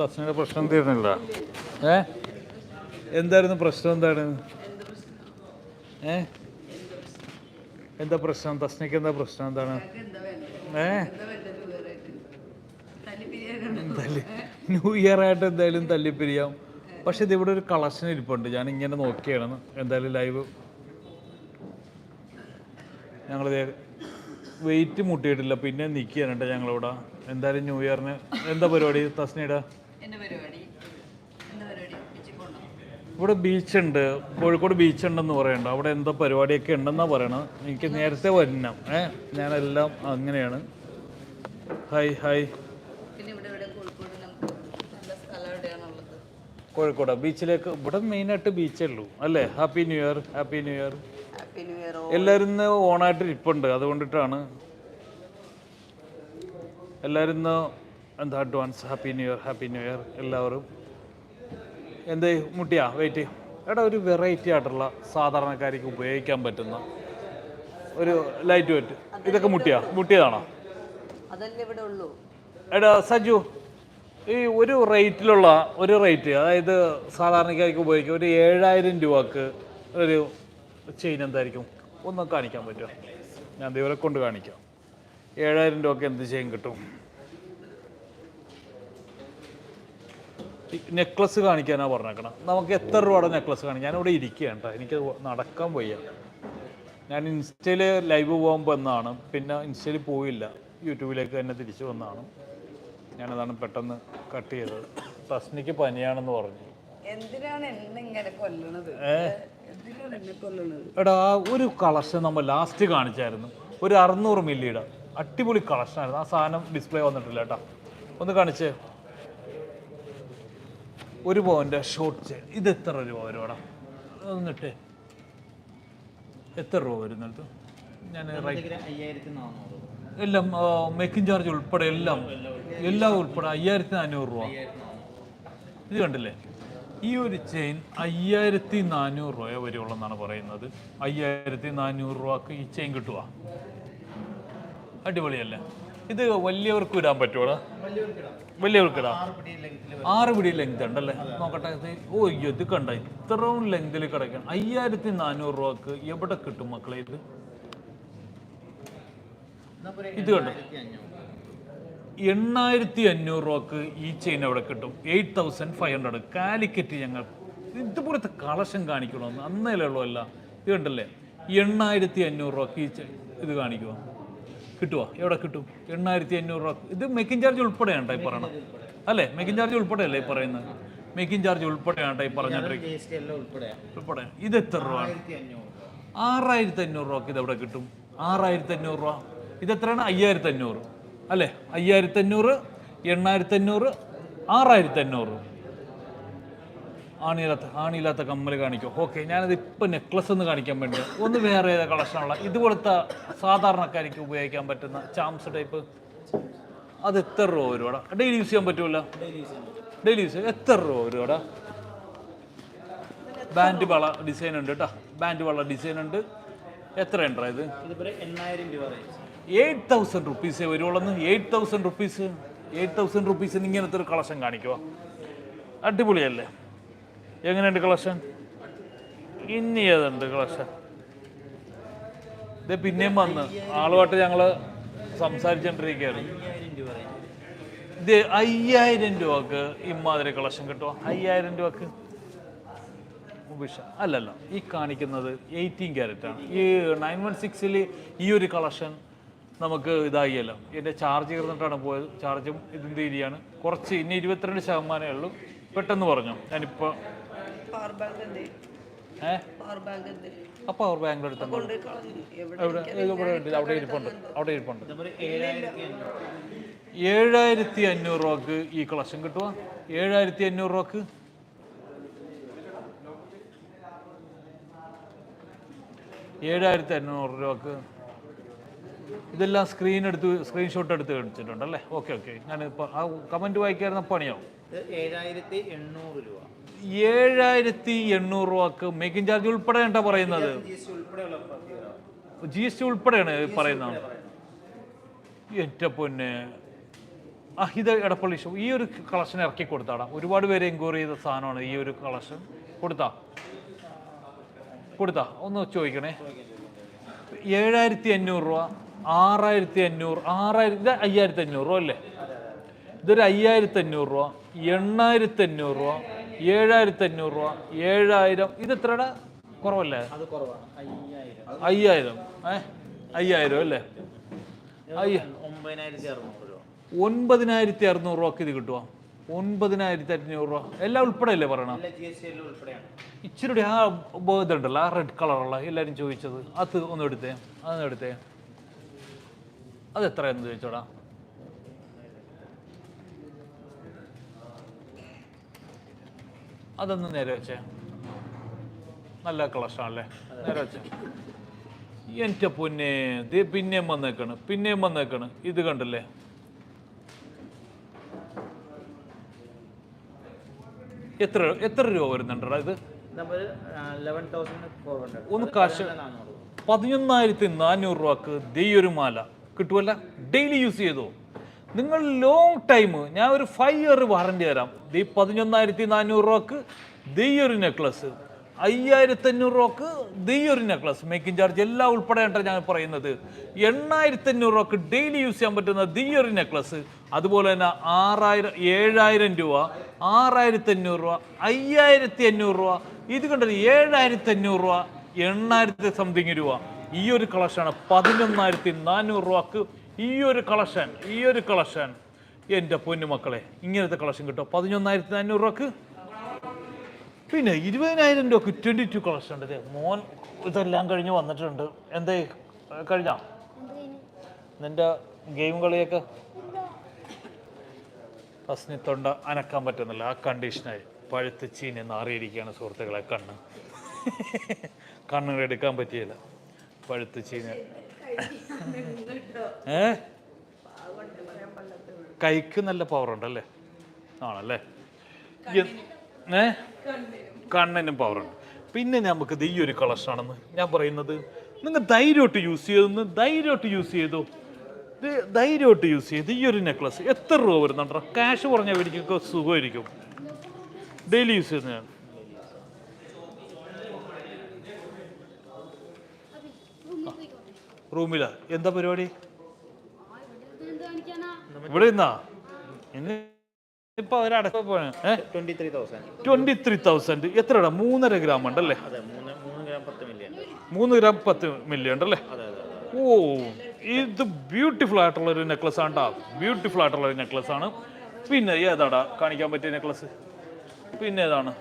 തസ്നയുടെ പ്രശ്നം തീർന്നില്ല. ഏ? എന്തായിരുന്നു പ്രശ്നം എന്താണ്? ഏ? എന്താ പ്രശ്നം? തസ്നയ്ക്ക് എന്താ പ്രശ്നം? എന്താണ്? ഏ? തല്ലി ന്യൂ ഇയർ ആയിട്ട് എന്തായാലും തല്ലിപ്പിരിയാം. പക്ഷെ ഇത് ഇവിടെ ഒരു കളക്ഷൻ ഇരിപ്പുണ്ട്. ഞാൻ ഇങ്ങനെ നോക്കിയാണ്. എന്തായാലും ലൈവ്. ഞങ്ങൾ വെയിറ്റ് മുട്ടിയിട്ടില്ല. പിന്നെ നിൽക്കുകയാണ് ഞങ്ങളിവിടെ. എന്തായാലും ന്യൂ ഇയറിന് എന്താ പരിപാടി? തസ്നയുടെ? പരിപാടി എന്താ പരിപാടി ബീച്ചിൽ പോകണം ഇവിടെ ബീച്ചുണ്ട്. കോഴിക്കോട് ബീച്ചുണ്ടെന്ന് പറയണ്ട. അവിടെ എന്തോ പരിപാടിയൊക്കെ ഉണ്ടെന്നാ പറയണത്. എനിക്ക് നേരത്തെ വരണം. ഏ ഞാനെല്ലാം അങ്ങനെയാണ്. ഹായ് ഹായ് പിന്നെ ഇവിടെ ഇവിടെ കോഴിക്കോട് നമുക്ക് നല്ല സ്ഥലം എവിടെയാണുള്ളത്? കോഴിക്കോട്. ബീച്ചിലേക്ക് ഇവിടെ മെയിനായിട്ട് ബീച്ചേ ഉള്ളൂ. അല്ലേ? Happy new year happy new year. Happy new year എല്ലാവരും ഇന്ന് ഓണായിട്ട് ഇരിപ്പുണ്ട്. അതുകൊണ്ടിട്ടാണ്. എല്ലാവരും ഇന്ന് എന്താ advance happy new year happy new year എല്ലാവരും. എന്ത് മുട്ടിയാ വെയിറ്റ് എടാ ഒരു വെറൈറ്റി ആയിട്ടുള്ള സാധാരണക്കാർക്ക് ഉപയോഗിക്കാൻ പറ്റുന്ന ഒരു ലൈറ്റ് വെയിറ്റ് ഇതൊക്കെ മുട്ടിയാ? മുട്ടിയതാണോ? എടാ സജു ഈ ഒരു റേറ്റിലുള്ള ഒരു റേറ്റ് അതായത് സാധാരണക്കാർക്ക് ഉപയോഗിക്കും ഒരു ഏഴായിരം രൂപക്ക് ഒരു ചെയിൻ എന്തായിരിക്കും? ഒന്ന് കാണിക്കാൻ പറ്റുമോ? ഞാൻ ദൈവരെ കൊണ്ട് കാണിക്കാം. ഏഴായിരം രൂപക്ക് എന്ത് ചെയിൻ കിട്ടും? നെക്ലസ് കാണിക്കാനാണ് പറഞ്ഞേക്കണം. നമുക്ക് എത്ര രൂപയുടെ നെക്ലസ് കാണിക്കാം? ഞാനിവിടെ ഇരിക്കുകയാണ് കേട്ടോ. എനിക്ക് നടക്കാൻ വയ്യ. ഞാൻ ഇൻസ്റ്റയിൽ ലൈവ് പോകുമ്പോൾ എന്നാണ് പിന്നെ ഇൻസ്റ്റയിൽ പോയില്ല. യൂട്യൂബിലേക്ക് തന്നെ തിരിച്ചു വന്നതാണ് ഞാനതാണ് പെട്ടെന്ന് കട്ട് ചെയ്തത്. തസ്നിക്ക് പനിയാണെന്ന് പറഞ്ഞു. എടാ ഒരു കളക്ഷൻ നമ്മൾ ലാസ്റ്റ് കാണിച്ചായിരുന്നു. ഒരു അറുന്നൂറ് മില്ലിയുടെ അടിപൊളി കളക്ഷനായിരുന്നു ആ സാധനം ഡിസ്പ്ലേ വന്നിട്ടില്ല കേട്ടോ. ഒന്ന് കാണിച്ചേ. ഒരു പവന്റെ ഷോർട്ട് ചെയിൻ ഇത് എത്ര രൂപ വരും എന്നിട്ട് എത്ര രൂപ വരുന്നത് ഞാൻ എല്ലാം മേക്കിംഗ് ചാർജ് ഉൾപ്പെടെ എല്ലാം എല്ലാം ഉൾപ്പെടെ. അയ്യായിരത്തി നാനൂറ് രൂപ. ഇത് കണ്ടില്ലേ? ഈ ഒരു ചെയിൻ അയ്യായിരത്തി നാനൂറ് രൂപ വരെയുള്ളെന്നാണ് പറയുന്നത്. അയ്യായിരത്തി നാനൂറ് രൂപക്ക് ഈ ചെയിൻ കിട്ടുക അടിപൊളിയല്ലേ? ഇത് വലിയവർക്ക് ഇടാൻ പറ്റുമോ വലിയവർക്ക് ഇടാം. ആറ് പിടി ലെങ്ത് ഉണ്ടല്ലേ? നോക്കട്ടെ ഇത് ഓ ഇത് കണ്ട ഇത്രയും ലെങ്തിൽ കിടക്കണം. അയ്യായിരത്തി നാനൂറ് രൂപക്ക് എവിടെ കിട്ടും മക്കളെ ഇത്? ഇത് കണ്ടോ? എണ്ണായിരത്തി അഞ്ഞൂറ് രൂപക്ക് ഈ ചെയിൻ അവിടെ കിട്ടും? Eight thousand five hundred Calicut ഞങ്ങൾ ഇതുപോലത്തെ കളക്ഷൻ കാണിക്കണമെന്ന് അന്നേലുള്ളൂ അല്ല ഇത് കണ്ടല്ലേ? എണ്ണായിരത്തി അഞ്ഞൂറ് രൂപക്ക് ഈ ഇത് കാണിക്കുമോ കിട്ടുമോ എവിടെ കിട്ടും? എണ്ണായിരത്തി അഞ്ഞൂറ് രൂപ. ഇത് മേക്കിംഗ് ചാർജ് ഉൾപ്പെടെയാണ് ടൈപ്പ് പറയണത്. അല്ലേ? മേക്കിംഗ് ചാർജ് ഉൾപ്പെടെയല്ലേ പറയുന്നത്? മേക്കിംഗ് ചാർജ് ഉൾപ്പെടെയാണ് ടൈപ്പ് എസ് ഉൾപ്പെടെ. ഇത് എത്ര രൂപ? ആറായിരത്തി അഞ്ഞൂറ് രൂപക്ക് ഇത് എവിടെ കിട്ടും? ആറായിരത്തി അഞ്ഞൂറ് രൂപ. ഇത് എത്രയാണ് അയ്യായിരത്തി അഞ്ഞൂറ്. അല്ലേ? അയ്യായിരത്തി അഞ്ഞൂറ് എണ്ണായിരത്തി അഞ്ഞൂറ് ആറായിരത്തി അഞ്ഞൂറ്. ആണിയില്ലാത്ത ആണിയില്ലാത്ത കമ്മൽ കാണിക്കും. ഓക്കെ ഞാനത് ഇപ്പം നെക്ലസ് ഒന്ന് കാണിക്കാൻ വേണ്ടി. ഒന്ന് വേറെ ഏതാ കളക്ഷനുള്ള ഇതുപോലത്തെ സാധാരണക്കാർക്ക് ഉപയോഗിക്കാൻ പറ്റുന്ന ചാംസ് ടൈപ്പ് അത് എത്ര രൂപ വരുവാടാ ഡെയിലി യൂസ് ചെയ്യാൻ പറ്റുമല്ലോ ഡെയിലി യൂസ് ചെയ്യാം എത്ര രൂപ വരുവാടാ ബാൻഡ് വള ഡിസൈൻ ഉണ്ട് കേട്ടോ ബാൻഡ് വള ഡിസൈൻ ഉണ്ട്. എത്ര ഉണ്ട് ഇത്? എയ്റ്റ് തൗസൻഡ് റുപ്പീസേ വരുവുള്ളൂ eight thousand rupees eight thousand റുപ്പീസിന് ഇങ്ങനത്തെ ഒരു കളക്ഷൻ കാണിക്കുക അടിപൊളിയല്ലേ? എങ്ങനെയുണ്ട് കളക്ഷൻ? ഇനി ഏതുണ്ട് കളക്ഷൻ? ഇത് പിന്നെയും വന്ന്. ആളുമായിട്ട് ഞങ്ങൾ സംസാരിച്ചുകൊണ്ടിരിക്കുകയാണ് ഇത് അയ്യായിരം രൂപക്ക് ഇമാതിരി കളക്ഷൻ കിട്ടുമോ അയ്യായിരം രൂപക്ക്? അല്ലല്ല ഈ കാണിക്കുന്നത് എയ്റ്റീൻ ക്യാരറ്റ് ആണ്. ഈ നയൻ വൺ സിക്സിൽ ഈ ഒരു കളക്ഷൻ നമുക്ക് ഇതായില്ല എന്റെ ചാർജ് കയറുന്നിട്ടാണ് പോയത്. ചാർജും ഇതിന്റെ ഇരിയാണ് കുറച്ച് ഇനി ഇരുപത്തിരണ്ട് ശതമാനമേ ഉള്ളൂ. പെട്ടെന്ന് പറഞ്ഞു. ഞാനിപ്പോൾ പവർ ബാങ്ക് എന്തേ പവർ ബാങ്ക് എന്തേ ആ പവർ ബാങ്ക് എടുത്തു എവിടെ അവിടെ ഇവിടെ അവിടെ ഇരിപ്പുണ്ട്. അവിടെ ഇരിപ്പുണ്ട്. ഏഴായിരത്തി അഞ്ഞൂറ് രൂപക്ക് ഈ കളക്ഷൻ കിട്ടുക ഏഴായിരത്തി അഞ്ഞൂറ് രൂപക്ക്? ഏഴായിരത്തി അഞ്ഞൂറ് രൂപക്ക്. ഇതെല്ലാം സ്ക്രീൻ എടുത്ത് സ്ക്രീൻഷോട്ട് എടുത്ത് കാണിച്ചിട്ടുണ്ടല്ലേ? ഓക്കെ ഓക്കെ ഞാനിപ്പോൾ ആ കമന്റ് വായിക്കായിരുന്ന പണിയാവും. ഏഴായിരത്തി എണ്ണൂറ് രൂപ. ഏഴായിരത്തി എണ്ണൂറ് രൂപക്ക് മേക്കിംഗ് ചാർജ് ഉൾപ്പെടെ എന്താ പറയുന്നത്? ജി എസ് ടി ഉൾപ്പെടെയാണ് പറയുന്നത്. എന്റെ പൊന്നെ. ആ ഇത് എടപ്പള്ളി ഷോ ഈ ഒരു കളക്ഷൻ ഇറക്കി കൊടുത്താടാ. ഒരുപാട് പേര് എൻക്വയറി ചെയ്ത സാധനമാണ് ഈ ഒരു കളക്ഷൻ. കൊടുത്താ. കൊടുത്താ. ഒന്ന് ചോദിക്കണേ. ഏഴായിരത്തി അഞ്ഞൂറ് രൂപ ആറായിരത്തി അഞ്ഞൂറ് ആറായിരത്തി ഇത് അയ്യായിരത്തി അഞ്ഞൂറ് രൂപ അല്ലേ? ഇതൊരു അയ്യായിരത്തി അഞ്ഞൂറ് രൂപ എണ്ണായിരത്തി അഞ്ഞൂറ് രൂപ ഏഴായിരത്തി അഞ്ഞൂറ് രൂപ. ഏഴായിരം. ഇത് എത്രയുടെ കുറവല്ലേ? അയ്യായിരം. ഏ? അയ്യായിരം അല്ലേ? ഒമ്പതിനായിരത്തി അറുന്നൂറ് രൂപ. ഒൻപതിനായിരത്തി അറുന്നൂറ് രൂപക്ക് ഇത് കിട്ടുക ഒൻപതിനായിരത്തി അഞ്ഞൂറ് രൂപ. എല്ലാം ഉൾപ്പെടെ അല്ലേ പറയണം ഇച്ചിരി ആ ബേർഡ് ഉണ്ടല്ലോ ആ റെഡ് കളറുള്ള എല്ലാവരും ചോദിച്ചത്. അത് ഒന്ന് എടുത്തേ അതൊന്ന് എടുത്തേ. അത് എന്ന് ചോദിച്ചോടാ? അതൊന്ന് നേരെ വെച്ചേ. നല്ല കളക്ഷനാണല്ലേ നേരെ വെച്ചേ. എന്റെ പൊന്നെ ദേ പിന്നെയും വന്നേക്കാണ് പിന്നെയും വന്നേക്കാണ്. ഇത് കണ്ടല്ലേ? എത്ര എത്ര രൂപ വരുന്നുണ്ടടാ ഇത്? ഒന്ന് കാശ്. പതിനൊന്നായിരത്തി നാനൂറ് രൂപക്ക് ദൈയൊരു മാല കിട്ടുമല്ല ഡെയിലി യൂസ് ചെയ്തോ? നിങ്ങൾ ലോങ് ടൈം ഞാൻ ഒരു ഫൈവ് ഇയർ വാറണ്ടി തരാം. ദീ പതിനൊന്നായിരത്തി നാനൂറ് രൂപക്ക് ദൈയൊരു നെക്ലസ് അയ്യായിരത്തി അഞ്ഞൂറ് രൂപക്ക് ദൈയൊരു നെക്ലസ് മേക്കിംഗ് ചാർജ് എല്ലാം ഉൾപ്പെടെയാണ് ഞാൻ പറയുന്നത്. എണ്ണായിരത്തി അഞ്ഞൂറ് രൂപക്ക് ഡെയിലി യൂസ് ചെയ്യാൻ പറ്റുന്ന ദൈയൊരു നെക്ലസ് അതുപോലെ തന്നെ ആറായിരം ഏഴായിരം രൂപ ആറായിരത്തി അഞ്ഞൂറ് രൂപ അയ്യായിരത്തി അഞ്ഞൂറ് രൂപ. ഇത് കണ്ടത് ഏഴായിരത്തി അഞ്ഞൂറ് രൂപ എണ്ണായിരത്തി സംതിങ് രൂപ. ഈ ഒരു കളക്ഷനാണ് പതിനൊന്നായിരത്തി നാനൂറ് രൂപക്ക് ഈ ഒരു കളക്ഷൻ ഈ ഒരു കളക്ഷൻ എന്റെ പൊന്നുമക്കളെ ഇങ്ങനത്തെ കളക്ഷൻ കിട്ടും? പതിനൊന്നായിരത്തി അഞ്ഞൂറ് രൂപക്ക്? പിന്നെ ഇരുപതിനായിരം രൂപക്ക് ട്വന്റി ടു കളക്ഷൻ ഉണ്ട് മോൻ ഇതെല്ലാം കഴിഞ്ഞ് വന്നിട്ടുണ്ട്. എന്തേ കഴിഞ്ഞ? നിന്റെ ഗെയിം കളിയൊക്കെ? ഫസ്നി തൊണ്ട അനക്കാൻ പറ്റുന്നില്ല. ആ കണ്ടീഷനായി പഴുത്ത് ചീഞ്ഞ് നാറിയിരിക്കുകയാണ് സുഹൃത്തുക്കളെ കണ്ണ്. കണ്ണുകൾ എടുക്കാൻ പറ്റിയില്ല. പഴുത്ത് ചീഞ്ഞ് ഏ? കൈക്ക് നല്ല പവർ ഉണ്ടല്ലേ? ആണല്ലേ? ഏ? കണ്ണിനും. പവർ ഉണ്ട്. പിന്നെ നമുക്ക് ഇത് ഈ ഒരു കളക്ഷൻ ആണെന്ന് ഞാൻ പറയുന്നത്. നിങ്ങൾ ധൈര്യമായിട്ട് യൂസ് ചെയ്തെന്ന് ധൈര്യമായിട്ട് യൂസ് ചെയ്തു. ഇത് ധൈര്യമായിട്ട് യൂസ് ചെയ്ത് ഈ ഒരു നെക്ലസ് എത്ര രൂപ വരുന്നുണ്ടോ ക്യാഷ് കുറഞ്ഞ എനിക്ക് സുഖമായിരിക്കും. ഡെയിലി യൂസ് ചെയ്യുന്ന ഞാൻ. റൂമിലാ. എന്താ പരിപാടി? ഇവിടെ ഇന്നാ ഇപ്പൊ അവരടക്കം ട്വന്റി ത്രീ തൗസൻഡ് ത്രീ മൂന്നര ഗ്രാം ഉണ്ടല്ലേ? അതെ മൂന്ന് ഗ്രാം പത്ത് മില്യൺ ഉണ്ടല്ലേ? അതെ അതെ ഓ ഇത് ബ്യൂട്ടിഫുൾ ആയിട്ടുള്ള ഒരു നെക്ലസ് ആണ്ടാ. ബ്യൂട്ടിഫുൾ ആയിട്ടുള്ള ഒരു നെക്ലസ് ആണ്. പിന്നെ ഏതാടാ? കാണിക്കാൻ പറ്റിയ നെക്ലസ് പിന്നെ ഏതാണ്?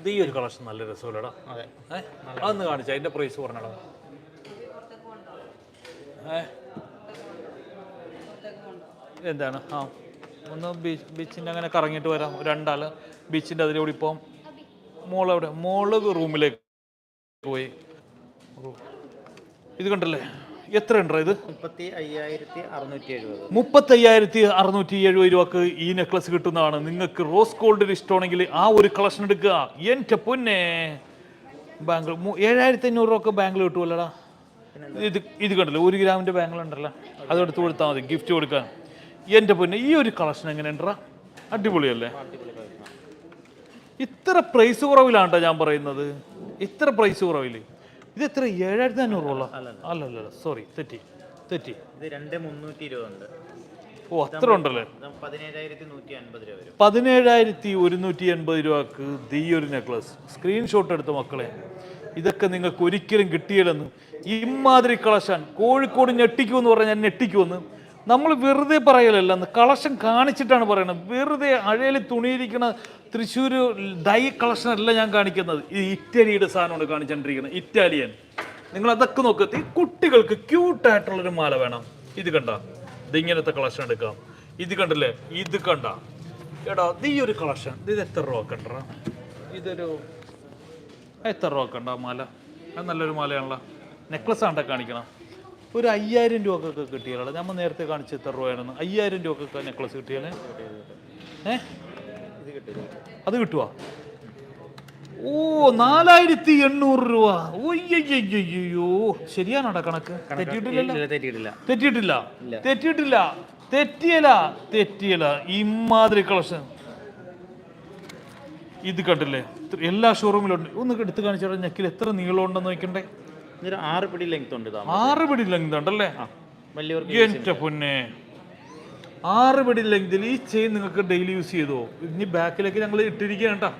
ഇത് ഈ ഒരു കളക്ഷൻ നല്ല രസമല്ലടാ അതെ. അന്ന് അതൊന്ന് കാണിച്ചാ അതിന്റെ പ്രൈസ് പറഞ്ഞടാ എന്താണ് ആ. ഒന്ന് ബീച്ച് ബീച്ചിന്റെ അങ്ങനെ കറങ്ങിയിട്ട് വരാം. രണ്ടാൾ ബീച്ചിന്റെ അതിലൂടെ ഇപ്പം മോളെവിടെ മോൾ റൂമിലേക്ക് പോയി. ഇത് കണ്ടല്ലേ? എത്ര ഉണ്ടോ ഇത്? മുപ്പത്തി അയ്യായിരത്തി അറുന്നൂറ്റി എഴുപത് മുപ്പത്തയ്യായിരത്തി അറുന്നൂറ്റി എഴുപത് രൂപക്ക് ഈ നെക്ലസ് കിട്ടുന്നതാണ്. നിങ്ങൾക്ക് റോസ് ഗോൾഡിന് ഇഷ്ടമാണെങ്കിൽ ആ ഒരു കളക്ഷൻ എടുക്കുക. എന്റെ പൊന്നെ. ബാംഗ്ലൂർ ഏഴായിരത്തി അഞ്ഞൂറ് രൂപ ബാംഗ്ലൂർ കിട്ടുമല്ലടാ ഇത് ഇത് കണ്ടല്ലോ? ഒരു ഗ്രാമിന്റെ ബാംഗിൾ ഉണ്ടല്ലോ. അത് എടുത്ത് കൊടുത്താൽ മതി. ഗിഫ്റ്റ് കൊടുക്കാൻ. എന്റെ പൊന്നെ ഈ ഒരു കളക്ഷൻ എങ്ങനെ ഉണ്ടാ അടിപൊളിയല്ലേ? ഇത്ര പ്രൈസ് കുറവിലാണ്ടോ ഞാൻ പറയുന്നത്. ഇത്ര പ്രൈസ് കുറവിൽ ഇത് എത്ര? ഏഴായിരത്തി അഞ്ഞൂറ് രൂപ അല്ലല്ല സോറി തെറ്റി. തെറ്റി. ഇത് രണ്ട് മുന്നൂറ്റി ഇരുപതുണ്ട് ഓ അത്ര ഉണ്ടല്ലേ? പതിനേഴായിരത്തി ഒരുന്നൂറ്റി എൺപത് രൂപക്ക് ദീ ഒരു നെക്ലസ് സ്ക്രീൻഷോട്ട് എടുത്ത മക്കളെ. ഇതൊക്കെ നിങ്ങൾക്ക് ഒരിക്കലും കിട്ടിയില്ലെന്ന് ഇമാതിരി കളക്ഷൻ കോഴിക്കോട് ഞെട്ടിക്കുമെന്ന് പറഞ്ഞാൽ ഞെട്ടിക്കൂ ഞെട്ടിക്കുമെന്ന്. നമ്മൾ വെറുതെ പറയലല്ല കളക്ഷൻ കാണിച്ചിട്ടാണ് പറയുന്നത് വെറുതെ അഴയിൽ തുണിയിരിക്കുന്ന തൃശ്ശൂർ ഡൈ കളക്ഷൻ അല്ല ഞാൻ കാണിക്കുന്നത്. ഈ ഇറ്റലിയുടെ സാധനമാണ് കാണിച്ചുകൊണ്ടിരിക്കുന്നത് ഇറ്റാലിയൻ. നിങ്ങൾ അതൊക്കെ നോക്കത്തി കുട്ടികൾക്ക് ക്യൂട്ടായിട്ടുള്ളൊരു മാല വേണം. ഇത് കണ്ട ഇതിങ്ങനത്തെ കളക്ഷൻ എടുക്കാം. ഇത് കണ്ടല്ലേ? ഇത് കണ്ട. എടാ ഈ ഒരു കളക്ഷൻ ഇത് എത്ര രൂപ കണ്ടറ ഇതൊരു എത്ര രൂപ കണ്ട മാല? നല്ലൊരു മാലയാണല്ലോ. നെക്ലസ് ആണ്ട കാണിക്കണം? ഒരു അയ്യായിരം രൂപ ഒക്കെ കിട്ടിയാലോ നമ്മൾ നേരത്തെ കാണിച്ച എത്ര രൂപയാണെന്ന്. അയ്യായിരം രൂപ ഒക്കെ നെക്ലസ് കിട്ടിയാലേ? ഏ? അത് കിട്ടുവാ? ഓ നാലായിരത്തി എണ്ണൂറ് രൂപ ഓയ്യോ ശരിയാണോടാ കണക്ക്? തെറ്റിട്ടില്ല തെറ്റിട്ടില്ല തെറ്റിയിട്ടില്ല. തെറ്റിയിട്ടില്ല? തെറ്റിയിട്ടില്ല. തെറ്റിയല. തെറ്റിയല. ഇമാതിരി കളക്ഷൻ ഇത് കണ്ടില്ലേ? ഇത്ര- എല്ലാ ഷോറൂമിലുണ്ട് ഒന്ന് എടുത്ത് കാണിച്ചാൽ നെക്കിൽ എത്ര നീളം ഉണ്ടെന്ന് നോക്കണ്ടേ ആറ് പിടി ലെങ്ത് ഉണ്ട് ആറ് പിടി ലെങ്ത് ഉണ്ടല്ലേ? എന്റെ പൊന്നെ. ആറ് പിടി ലെങ്തിൽ ഈ ചെയിൻ നിങ്ങൾക്ക് ഡെയിലി യൂസ് ചെയ്തോ? ഇനി ബാക്കിലേക്ക് ഞങ്ങൾ ഇട്ടിരിക്കുകയാണ് കേട്ടോ.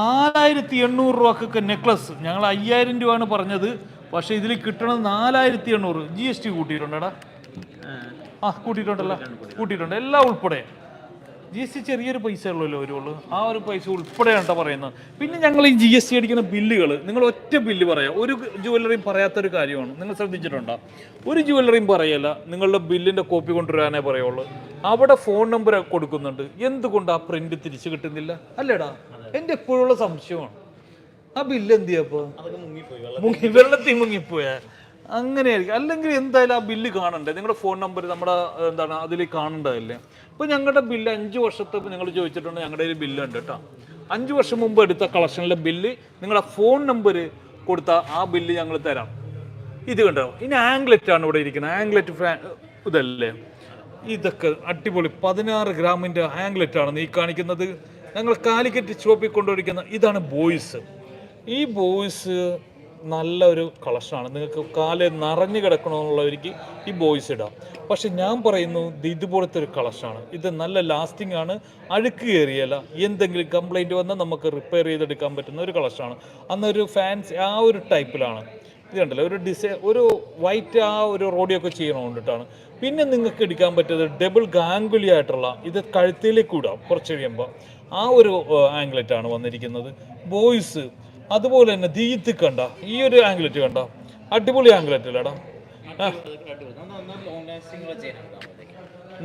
നാലായിരത്തി എണ്ണൂറ് രൂപക്കൊക്കെ നെക്ലസ് ഞങ്ങൾ അയ്യായിരം രൂപയാണ് പറഞ്ഞത്. പക്ഷെ ഇതിൽ കിട്ടണത് നാലായിരത്തി എണ്ണൂറ് ജി എസ് ടി കൂട്ടിയിട്ടുണ്ടടാ? ആ കൂട്ടിയിട്ടുണ്ടല്ലോ. കൂട്ടിയിട്ടുണ്ട്. എല്ലാം ഉൾപ്പെടെ. ജി എസ് ടി ചെറിയൊരു പൈസ ഉള്ളല്ലോ വരുള്ളൂ ആ ഒരു പൈസ ഉൾപ്പെടെയാണ് പറയുന്നത്? പിന്നെ ഞങ്ങൾ ഈ ജി എസ് ടി അടിക്കുന്ന ബില്ലുകൾ നിങ്ങൾ ഒറ്റ ബില്ല് പറയാം. ഒരു ജുവല്ലറിയും പറയാത്തൊരു കാര്യമാണ്. നിങ്ങൾ ശ്രദ്ധിച്ചിട്ടുണ്ടോ? ഒരു ജുവല്ലറിയും പറയല്ല. നിങ്ങളുടെ ബില്ലിന്റെ കോപ്പി കൊണ്ടുവരാനേ പറയുള്ളൂ. അവിടെ ഫോൺ നമ്പർ കൊടുക്കുന്നുണ്ട്. എന്തുകൊണ്ട് ആ പ്രിന്റ് തിരിച്ചു കിട്ടുന്നില്ല? അല്ലേടാ എന്റെ എപ്പോഴുള്ള സംശയമാണ്. ആ ബില്ല് എന്ത് ചെയ്യപ്പോ മുങ്ങി വെള്ളത്തിൽ മുങ്ങിപ്പോയാ? അങ്ങനെയായിരിക്കും. അല്ലെങ്കിൽ എന്തായാലും ആ ബില്ല് കാണണ്ടേ? നിങ്ങളുടെ ഫോൺ നമ്പർ നമ്മുടെ എന്താണ് അതിൽ കാണണ്ടതല്ലേ? ഇപ്പൊ ഞങ്ങളുടെ ബില്ല് അഞ്ച് വർഷത്തെ നിങ്ങൾ ചോദിച്ചിട്ടുണ്ട് ഞങ്ങളുടെ ഒരു ബില്ല് ഉണ്ട് കേട്ടോ അഞ്ച് വർഷം മുമ്പ് എടുത്ത കളക്ഷനിലെ ബില്ല് നിങ്ങളുടെ ഫോൺ നമ്പർ കൊടുത്ത ആ ബില്ല് ഞങ്ങൾ തരാം. ഇത് കണ്ടോ? ഇനി ആംഗ്ലറ്റ് ആണ് ഇവിടെ ഇരിക്കുന്നത്. ആംഗ്ലറ്റ് ഇതല്ലേ? ഇതൊക്കെ അടിപൊളി പതിനാറ് ഗ്രാമിന്റെ ആംഗ്ലറ്റ് ആണ് നീ കാണിക്കുന്നത്. ഞങ്ങൾ കാലിക്കറ്റ് ഷോപ്പിൽ കൊണ്ടുപോയിരിക്കുന്ന ഇതാണ് ബോയ്സ് ഈ ബോയ്സ് നല്ല ഒരു കളക്ഷനാണ്. നിങ്ങൾക്ക് കാൽ നിറഞ്ഞു കിടക്കണമെന്നുള്ളവർക്ക് ഈ ബോയ്സ് ഇടാം. പക്ഷെ ഞാൻ പറയുന്നു ഇത് ഇതുപോലത്തെ ഒരു കളക്ഷനാണ്. ഇത് നല്ല ലാസ്റ്റിംഗ് ആണ്. അഴുക്ക് കയറിയല്ല. എന്തെങ്കിലും കംപ്ലൈന്റ് വന്നാൽ നമുക്ക് റിപ്പയർ ചെയ്തെടുക്കാൻ പറ്റുന്ന ഒരു കളക്ഷനാണ്. അന്നൊരു ഫാൻസ് ആ ഒരു ടൈപ്പിലാണ് ഇത് കണ്ടല്ലോ? ഒരു ഡിസൈൻ ഒരു വൈറ്റ് ആ ഒരു റോഡിയൊക്കെ ചെയ്യണം കൊണ്ടിട്ടാണ് പിന്നെ നിങ്ങൾക്ക് എടുക്കാൻ പറ്റിയത് ഡബിൾ ഗാംഗുലി ആയിട്ടുള്ള ഇത് കഴുത്തിലേക്ക് ഇടാം കുറച്ച് കഴിയുമ്പോൾ ആ ഒരു ആംഗ്ലറ്റാണ് വന്നിരിക്കുന്നത്. ബോയ്സ് അതുപോലെ തന്നെ ദീത്ത് കണ്ട ഈ ഒരു ആംഗ്ലറ്റ് കണ്ട അടിപൊളി ആംഗ്ലറ്റ് അല്ലേടാ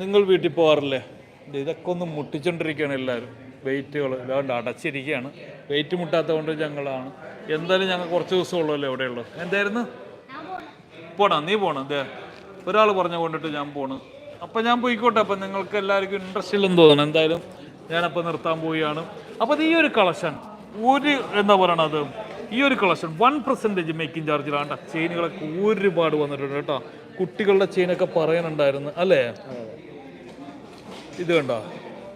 നിങ്ങൾ വീട്ടിൽ പോകാറില്ലേ? ഇത് ഇതൊക്കെ ഒന്ന് മുട്ടിച്ചോണ്ടിരിക്കുകയാണ് എല്ലാവരും. വെയിറ്റുകൾ ഇതാണ്ട് അടച്ചിരിക്കുകയാണ്. വെയിറ്റ് മുട്ടാത്തതുകൊണ്ട് ഞങ്ങളാണ്. എന്തായാലും ഞങ്ങൾ കുറച്ച് ദിവസമുള്ളല്ലോ എവിടെയുള്ളൂ എന്തായിരുന്നു? പോണോ? നീ പോണം? ദേ ഒരാൾ പറഞ്ഞ കൊണ്ടിട്ട് ഞാൻ പോണു. അപ്പം ഞാൻ പോയിക്കോട്ടെ. അപ്പം നിങ്ങൾക്ക് എല്ലാവർക്കും ഇൻട്രസ്റ്റ് ഇല്ലെന്ന് തോന്നണം എന്തായാലും ഞാനപ്പോൾ നിർത്താൻ പോവുകയാണ്. അപ്പോൾ ഈ ഒരു കളക്ഷൻ ഒരു എന്താ പറയണത്? ഈ ഒരു കളക്ഷൻ വൺ പെർസെന്റേജ് മേക്കിംഗ് ചാർജിലാണ് ചെയിനുകളൊക്കെ ഒരുപാട് വന്നിട്ടുണ്ട് കേട്ടോ. കുട്ടികളുടെ ചെയിനൊക്കെ പറയാനുണ്ടായിരുന്നു അല്ലേ? ഇത് കണ്ടോ?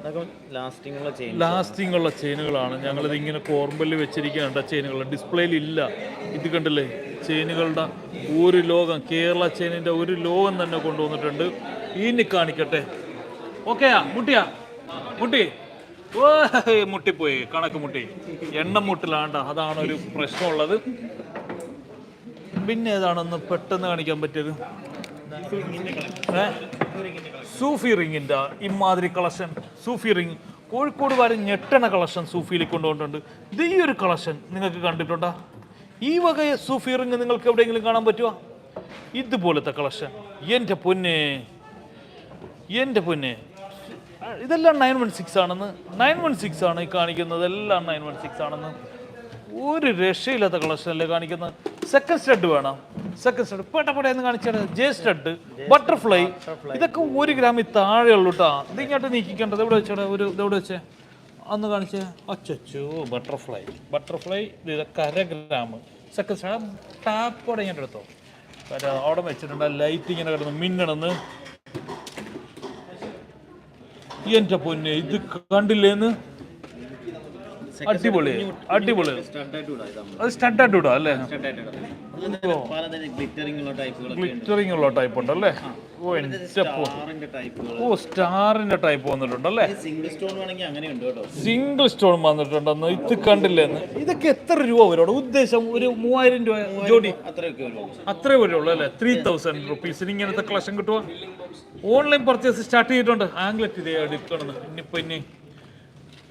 ഉള്ള ലാസ്റ്റിംഗ് ഉള്ള ചെയിനുകളാണ്. ഞങ്ങളിത് ഇങ്ങനെ കോർമ്പല്ലി വെച്ചിരിക്കുകയാണ് ചെയിനുകൾ. ഡിസ്പ്ലേയിൽ ഇല്ല ഇത് കണ്ടില്ലേ? ചെയിനുകളുടെ ഒരു ലോകം കേരള ചെയിനിന്റെ ഒരു ലോകം തന്നെ കൊണ്ടുവന്നിട്ടുണ്ട്. ഇനി കാണിക്കട്ടെ. ഓക്കെയാ? മുട്ടിയാ? മുട്ടി? ഓ മുട്ടിപ്പോയി കണക്ക് മുട്ടി. എണ്ണം മുട്ടിലാണ്ട അതാണ് ഒരു പ്രശ്നമുള്ളത്. പിന്നെ ഏതാണെന്ന് പെട്ടെന്ന് കാണിക്കാൻ പറ്റിയത്? സൂഫി റിങ്ങിന്റെ ഇമാതിരി കളക്ഷൻ. സൂഫി റിങ് കോഴിക്കോട് വരെ ഞെട്ടണ കളക്ഷൻ സൂഫിയിൽ കൊണ്ടുപോയിട്ടുണ്ട്. ഇത് ഈ ഒരു കളക്ഷൻ നിങ്ങൾക്ക് കണ്ടിട്ടുണ്ടോ? ഈ വക സൂഫി റിങ് നിങ്ങൾക്ക് എവിടെയെങ്കിലും കാണാൻ പറ്റുമോ ഇതുപോലത്തെ കളക്ഷൻ. എന്റെ പൊന്നെ എന്റെ പൊന്നെ. ഇതെല്ലാം നയൻ വൺ സിക്സ് ആണെന്ന്. നയൻ വൺ സിക്സ് ആണ് ഈ കാണിക്കുന്നത്. എല്ലാം നയൻ വൺ സിക്സ് ആണെന്ന്. ഒരു രക്ഷയില്ലാത്ത കളക്ഷനല്ലേ കാണിക്കുന്നത്? സെക്കൻഡ് സ്റ്റഡ് വേണം. സെക്കൻഡ് സ്റ്റഡ് പെട്ടപ്പെടെ എന്ന് കാണിച്ചാൽ ജെ സ്റ്റഡ് ബട്ടർഫ്ലൈ ഇതൊക്കെ ഒരു ഗ്രാമിൽ താഴെ ഉള്ളു കേട്ടോ ഇത് ഇങ്ങോട്ട് നീക്കിക്കേണ്ടത്. എവിടെ വെച്ചേടാ? ഒരു ഇതെവിടെ വെച്ചേ? അന്ന് കാണിച്ചേ. അച്ചോ ബട്ടർഫ്ലൈ ബട്ടർഫ്ലൈ ഇതൊക്കെ അര ഗ്രാം സെക്കൻഡ് സ്റ്റഡ് ടാപ്പോടെ ഇങ്ങോട്ട് എടുത്തോ. അവിടെ വെച്ചിട്ടുണ്ട്. ലൈറ്റ് ഇങ്ങനെ കിടന്ന് മിന്നണമെന്ന് എന്റെ പൊന്നെ ഇത് കണ്ടില്ലേന്ന്? അടിപൊളി അടിപൊളി. അത് സ്റ്റഡായിട്ട് ഇടാം അല്ലേ? ഗ്ലിറ്ററിംഗ് ഉള്ള ടൈപ്പുകളൊക്കെ ഉണ്ട്. ടൈപ്പ് ഉണ്ടല്ലേ ഓ ഓ സ്റ്റാറിന്റെ ടൈപ്പ് വന്നിട്ടുണ്ടല്ലേ സിംഗിൾ സ്റ്റോൺ വേണമെങ്കിൽ അങ്ങനെ ഉണ്ട് കേട്ടോ സിംഗിൾ സ്റ്റോൺ വന്നിട്ടുണ്ടെന്ന് ഇത് കണ്ടില്ലേ ഇതൊക്കെ എത്ര രൂപ വരും ഉദ്ദേശം ഒരു മൂവായിരം രൂപ ജോഡി. അത്രേ വരുള്ളൂ അല്ലേ? ത്രീ തൗസൻഡ് റുപ്പീസിന് ഇങ്ങനത്തെ കളക്ഷൻ കിട്ടുക ഓൺലൈൻ പർച്ചേസ് സ്റ്റാർട്ട് ചെയ്തിട്ടുണ്ട്. ആംഗ്ലറ്റ് ഇതേ എടുക്കണം ഇനിയിപ്പോ ഇനി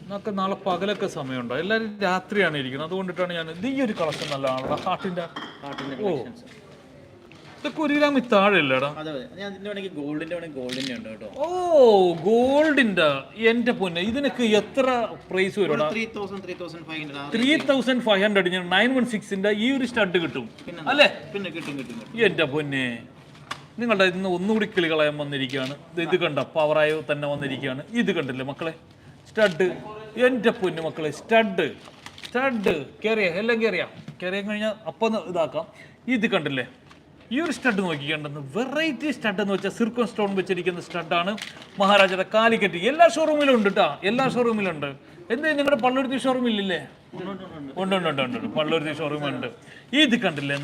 നമുക്ക് നാളെ പകലൊക്കെ സമയമുണ്ടോ. എല്ലാവരും രാത്രിയാണ് ഇരിക്കുന്നത്. അതുകൊണ്ടിട്ടാണ് ഞാൻ ഇത് ഈ ഒരു കളക്ഷൻ നല്ലതാണല്ലോ. ഹാർട്ടിന്റെ ഹാർട്ടിന്റെ ഓ. ഇതൊക്കെ ഒരു ഗ്രാം താഴെ ഇല്ലടാ. ഓ ഗോൾഡിന്റെ എന്റെ പൊന്നെ. ഇതിനൊക്കെ എത്ര പ്രൈസ് വരും ത്രീ തൗസൻഡ് ഫൈവ് ഹൺഡ്രഡ് ഞാൻ നയൻ വൺ സിക്സിന്റെ ഈ ഒരു സ്റ്റഡ് കിട്ടും. അല്ലേ? പിന്നെ കിട്ടും കിട്ടും എന്റെ പൊന്നെ. നിങ്ങളുടെ ഇന്ന് ഒന്നുകൂടി കിളി കളയാൻ വന്നിരിക്കുകയാണ്. ഇത് കണ്ട പവറായോ തന്നെ വന്നിരിക്കുകയാണ്. ഇത് കണ്ടില്ലേ മക്കളെ? സ്റ്റഡ് എന്റെ പൊന്നു മക്കളെ സ്റ്റഡ് സ്റ്റഡ് കയറിയ എല്ലാം കയറിയാ കയറിയ കഴിഞ്ഞാൽ അപ്പം ഇതാക്കാം. ഇത് കണ്ടില്ലേ? ഈ ഒരു സ്റ്റഡ് നോക്കിക്കണ്ടെന്ന്. വെറൈറ്റി സ്റ്റഡ് എന്ന് വെച്ചാൽ സിർക്കൺ സ്റ്റോൺ വെച്ചിരിക്കുന്ന സ്റ്റഡാണ് മഹാരാജയുടെ കാലിക്കറ്റ് എല്ലാ ഷോറൂമിലും ഉണ്ട് കേട്ടോ എല്ലാ ഷോറൂമിലും ഉണ്ട്. എന്ത് നിങ്ങളുടെ പള്ളുരുത്തി ഷോറൂമില്ലേ ഉണ്ട് ഉണ്ട് ഉണ്ട് ഉണ്ട് പള്ളുരുത്തി ഷോറൂമുണ്ട് ഇത് കണ്ടില്ലേ?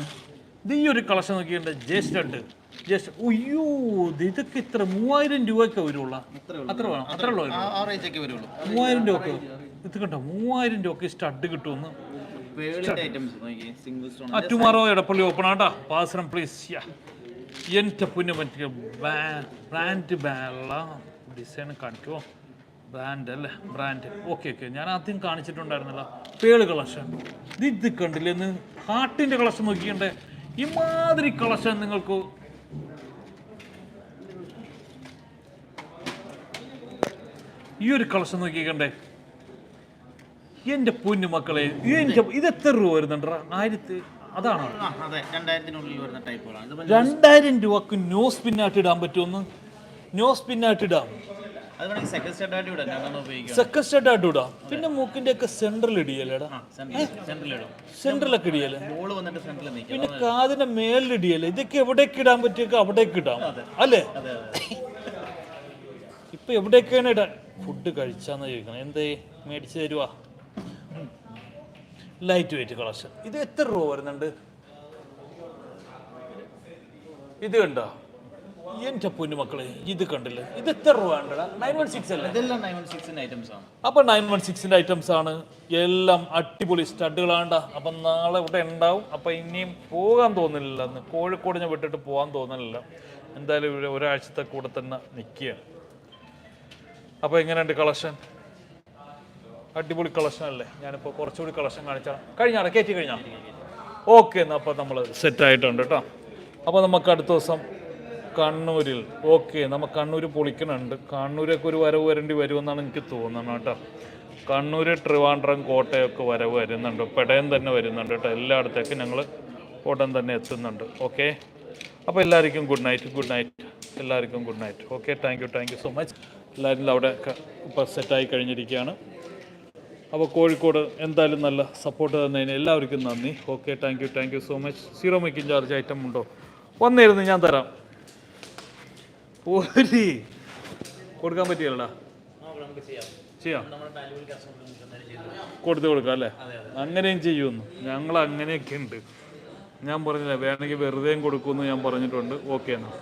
ഇത് ഈ ഒരു കളക്ഷൻ നോക്കിയുണ്ട് ജസ്റ്റ് ഉണ്ട് ജസ്റ്റ് അയ്യോ ഇത് ഇതൊക്കെ ഇത്ര മൂവായിരം രൂപയൊക്കെ വരുള്ള. അത്ര വേണം അത്ര ഉള്ളൂ മൂവായിരം രൂപ ഇത് കണ്ടോ മൂവായിരം രൂപ സ്റ്റഡ് കിട്ടുമെന്ന്. അറ്റുമാറോ ടുമാറോ എടപ്പള്ളി ഓപ്പൺ ആട്ടാ. പാസരം പ്ലീസ് എന്റെ പുന്നെ പറ്റിയ ബ്രാൻഡ് ബാല ഡിസൈൻ കാണിക്കുമോ ബ്രാൻഡ് അല്ലേ? ബ്രാൻഡ് ഓക്കെ ഓക്കെ ഞാൻ ആദ്യം കാണിച്ചിട്ടുണ്ടായിരുന്നില്ല. പേൾ കളക്ഷൻ ഇത് ഇത് കണ്ടില്ലേ ഇന്ന് ഹാർട്ടിന്റെ കളക്ഷൻ നോക്കിക്കണ്ടേ ഇമാതിരി കളക്ഷൻ നിങ്ങൾക്ക്. ഈ ഒരു കളക്ഷൻ നോക്കിക്കണ്ടേ എന്റെ പൊന്നു മക്കളെ എന്റെ ഇത് എത്ര രൂപ വരുന്നുണ്ട് ആയിരത്തി അതാണോ? ടൈപ്പുകളാണ് രണ്ടായിരം രൂപക്ക് ന്യൂസ് പിന്നായിട്ട് ഇടാൻ പറ്റുമെന്ന് ന്യൂസ് പിന്നായിട്ട് ഇടാം. സെക്കൻഡ് സ്റ്റെഡ് ആയിട്ട് ഇടാം. പിന്നെ മൂക്കിന്റെ ഒക്കെ സെൻട്രൽ ഇടിയല്ലേടാ? സെൻട്രലൊക്കെ ഇടിയല്ലേ? പിന്നെ കാതിന്റെ മേലിൽ ഇടിയല്ലേ? ഇതൊക്കെ എവിടേക്ക് ഇടാൻ പറ്റിയൊക്കെ അവിടേക്ക് ഇടാം. അല്ലേ? ഇപ്പൊ എവിടേക്കാണ് ഇടാൻ ഫുഡ് കഴിച്ചാന്ന് ചോദിക്കണം. എന്തേ? മേടിച്ചു തരുവാ? ലൈറ്റ് വെയിറ്റ് കളക്ഷൻ ഇത് എത്ര രൂപ വരുന്നുണ്ട്? ഇത് കണ്ടോ? എന്റെ പൊന്നു മക്കളെ ഇത് കണ്ടില്ലേ? ഇത് എത്ര രൂപ നയൻ വൺ സിക്സ് അല്ലേ? ഇതെല്ലാം നയൻ വൺ സിക്സിന്റെ ഐറ്റംസ് ആണ്. അപ്പം നയൻ വൺ സിക്സിന്റെ ഐറ്റംസ് ആണ്. എല്ലാം അടിപൊളി സ്റ്റഡുകളാണ്ട അപ്പൊ നാളെ ഇവിടെ ഉണ്ടാവും. അപ്പൊ ഇനിയും പോകാൻ തോന്നില്ല കോഴിക്കോട് ഞാൻ വിട്ടിട്ട് പോകാൻ തോന്നില്ല എന്തായാലും ഇവിടെ ഒരാഴ്ചത്തെ കൂടെ തന്നെ നിൽക്കുകയാണ്. അപ്പൊ എങ്ങനെയുണ്ട് കളക്ഷൻ അടിപൊളി കളക്ഷൻ അല്ലേ? ഞാനിപ്പോൾ കുറച്ചുകൂടി കളക്ഷൻ കാണിച്ചാൽ കഴിഞ്ഞാണ് കയറ്റി കഴിഞ്ഞാൽ ഓക്കെ എന്നാൽ അപ്പോൾ നമ്മൾ സെറ്റ് ആയിട്ടുണ്ട് കേട്ടോ. അപ്പോൾ നമുക്ക് അടുത്ത ദിവസം കണ്ണൂരിൽ. ഓക്കെ നമ്മൾ കണ്ണൂർ പൊളിക്കണുണ്ട് കണ്ണൂരൊക്കെ ഒരു വരവ് വരേണ്ടി വരുമെന്നാണ് എനിക്ക് തോന്നുന്നത് കേട്ടോ. കണ്ണൂർ ട്രിവാൻഡ്രം കോട്ടയൊക്കെ വരവ് വരുന്നുണ്ട്. പെടയം തന്നെ വരുന്നുണ്ട് കേട്ടോ. എല്ലായിടത്തേക്കും ഞങ്ങൾ ഉടൻ തന്നെ എത്തുന്നുണ്ട്. ഓക്കെ? അപ്പോൾ എല്ലാവർക്കും ഗുഡ് നൈറ്റ് ഗുഡ് നൈറ്റ് എല്ലാവർക്കും good night okay thank you thank you so much എല്ലാവരും അവിടെ ഇപ്പോൾ സെറ്റായി കഴിഞ്ഞിരിക്കുകയാണ്. അപ്പോൾ കോഴിക്കോട് എന്തായാലും നല്ല സപ്പോർട്ട് തന്നതിന് എല്ലാവർക്കും നന്ദി. Okay thank you thank you so much zero making charge item ഉണ്ടോ? വന്നിരുന്നു ഞാൻ തരാം. പോരി. കൊടുക്കാൻ പറ്റിയല്ലടാ. ചെയ്യാം. കൊടുത്തു കൊടുക്കാം അല്ലേ? അങ്ങനെയും ചെയ്യുമെന്ന് ഞങ്ങൾ അങ്ങനെയൊക്കെ ഉണ്ട് ഞാൻ പറഞ്ഞില്ല വേണമെങ്കിൽ വെറുതെയും കൊടുക്കുമെന്ന് ഞാൻ പറഞ്ഞിട്ടുണ്ട്. ഓക്കെ എന്നാൽ